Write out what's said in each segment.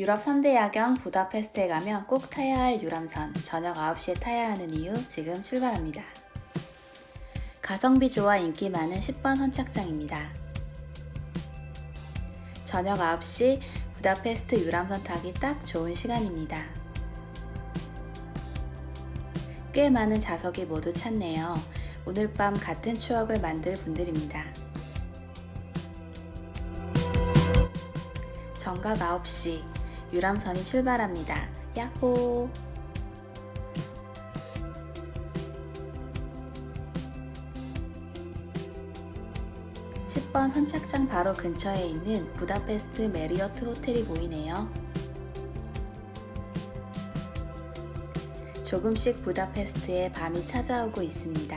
유럽 3대 야경 부다페스트에 가면 꼭 타야 할 유람선. 저녁 9시에 타야 하는 이유 지금 출발합니다. 가성비 좋아 인기 많은 10번 선착장입니다. 저녁 9시 부다페스트 유람선 타기 딱 좋은 시간입니다. 꽤 많은 좌석이 모두 찼네요. 오늘 밤 같은 추억을 만들 분들입니다. 정각 9시 유람선이 출발합니다. 야호! 10번 선착장 바로 근처에 있는 부다페스트 메리어트 호텔이 보이네요. 조금씩 부다페스트에 밤이 찾아오고 있습니다.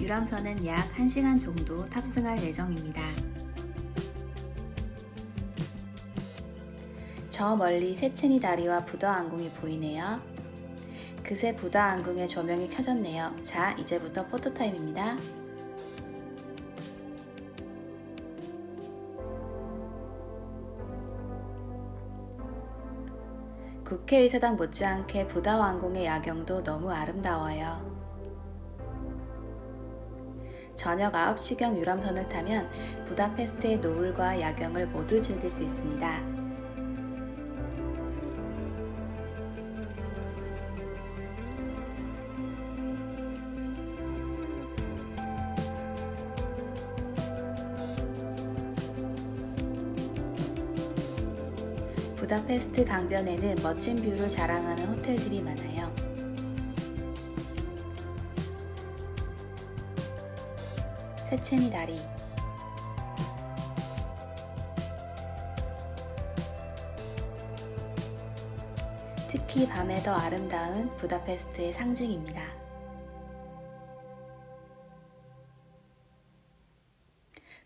유람선은 약 1시간 정도 탑승할 예정입니다. 저 멀리 세첸이 다리와 부다 항공이 보이네요. 그새 부다 항공의 조명이 켜졌네요. 자, 이제부터 포토타임입니다. 국회의사당 못지않게 부다 왕궁의 야경도 너무 아름다워요. 저녁 9시경 유람선을 타면 부다페스트의 노을과 야경을 모두 즐길 수 있습니다. 부다페스트 강변에는 멋진 뷰를 자랑하는 호텔들이 많아요. 세첸이 다리 특히 밤에 더 아름다운 부다페스트의 상징입니다.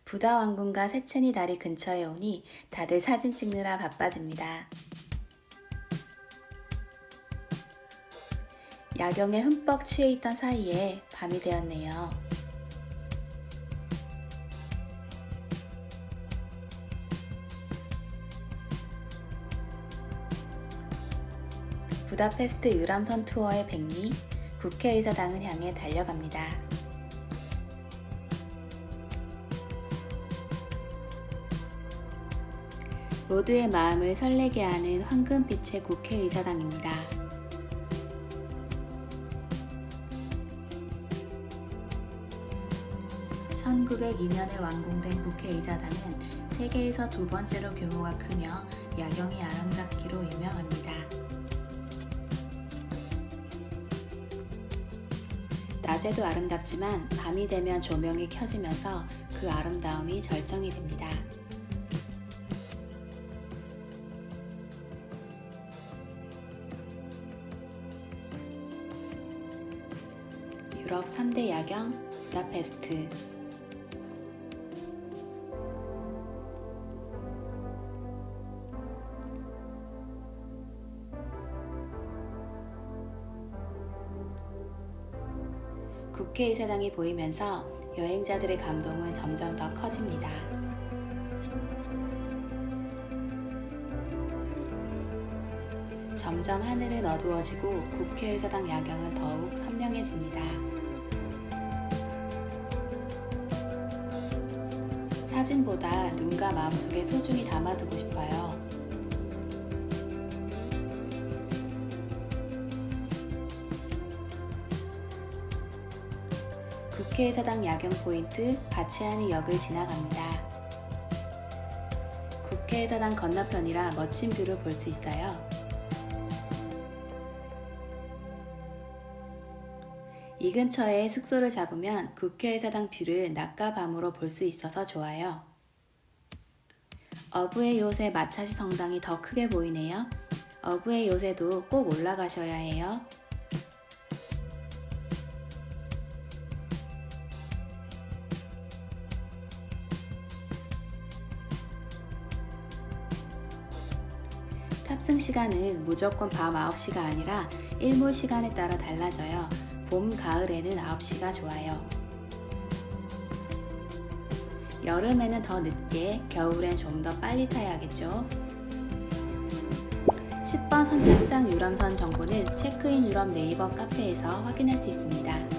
부다 왕궁과 세첸이 다리 근처에 오니 다들 사진 찍느라 바빠집니다. 야경에 흠뻑 취해 있던 사이에 밤이 되었네요. 부다페스트 유람선 투어의 백미, 국회의사당을 향해 달려갑니다. 모두의 마음을 설레게 하는 황금빛의 국회의사당입니다. (1902년에) 완공된 국회의사당은 세계에서 두 번째로 규모가 크며 야경이 아름답기로 유명합니다. 낮에도 아름답지만 밤이 되면 조명이 켜지면서 그 아름다움이 절정이 됩니다. 유럽 3대 야경 부다페스트 국회의사당이 보이면서 여행자들의 감동은 점점 더 커집니다. 점점 하늘은 어두워지고 국회의사당 야경은 더욱 선명해집니다. 사진보다 눈과 마음속에 소중히 담아두고 싶어요. 국회의사당 야경 포인트 바치아니 역을 지나갑니다. 국회의사당 건너편이라 멋진 뷰를 볼 수 있어요. 이 근처에 숙소를 잡으면 국회의사당 뷰를 낮과 밤으로 볼 수 있어서 좋아요. 어부의 요새 마차시 성당이 더 크게 보이네요. 어부의 요새도 꼭 올라가셔야 해요. 탑승 시간은 무조건 밤 9시가 아니라 일몰 시간에 따라 달라져요. 봄, 가을에는 9시가 좋아요. 여름에는 더 늦게, 겨울엔 좀 더 빨리 타야겠죠. 10번 선착장 유람선 정보는 체크인 유럽 네이버 카페에서 확인할 수 있습니다.